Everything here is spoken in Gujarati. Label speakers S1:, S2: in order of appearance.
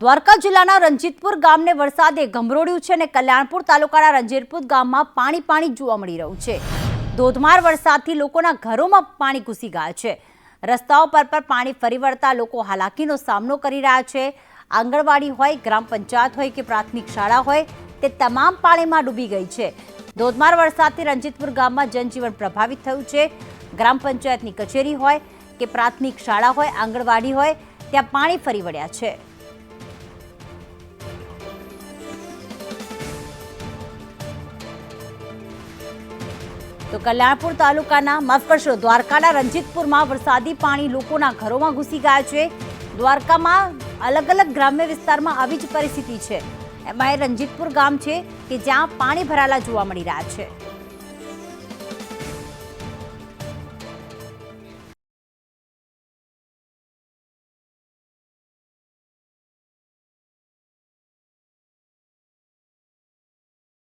S1: દ્વારકા જિલ્લાના રંજીતપુર ગામને વરસાદે ગમરોડ્યું છે અને કલ્યાણપુર તાલુકાના રંજીતપુર ગામમાં પાણી પાણી જોવા મળી રહ્યું છે. ધોધમાર વરસાદથી લોકોના ઘરોમાં પાણી ઘૂસી ગયા છે. રસ્તાઓ પર પણ પાણી ફરી વળતા લોકો હાલાકીનો સામનો કરી રહ્યા છે. આંગણવાડી હોય, ગ્રામ પંચાયત હોય કે પ્રાથમિક શાળા હોય, તે તમામ પાણીમાં ડૂબી ગઈ છે. ધોધમાર વરસાદથી રંજીતપુર ગામમાં જનજીવન પ્રભાવિત થયું છે. ગ્રામ પંચાયતની કચેરી હોય કે પ્રાથમિક શાળા હોય, આંગણવાડી હોય, ત્યાં પાણી ફરી વળ્યા છે. તો કલ્યાણપુર તાલુકાના માફ કરશો દ્વારકાના રંજીતપુરમાં વરસાદી પાણી લોકોના ઘરોમાં ઘૂસી ગયા છે. દ્વારકામાં અલગ અલગ ગ્રામ્ય વિસ્તારમાં આવી જ પરિસ્થિતિ છે. એમાં એ રંજીતપુર ગામ છે કે જ્યાં પાણી ભરાયેલા જોવા મળી રહ્યા છે.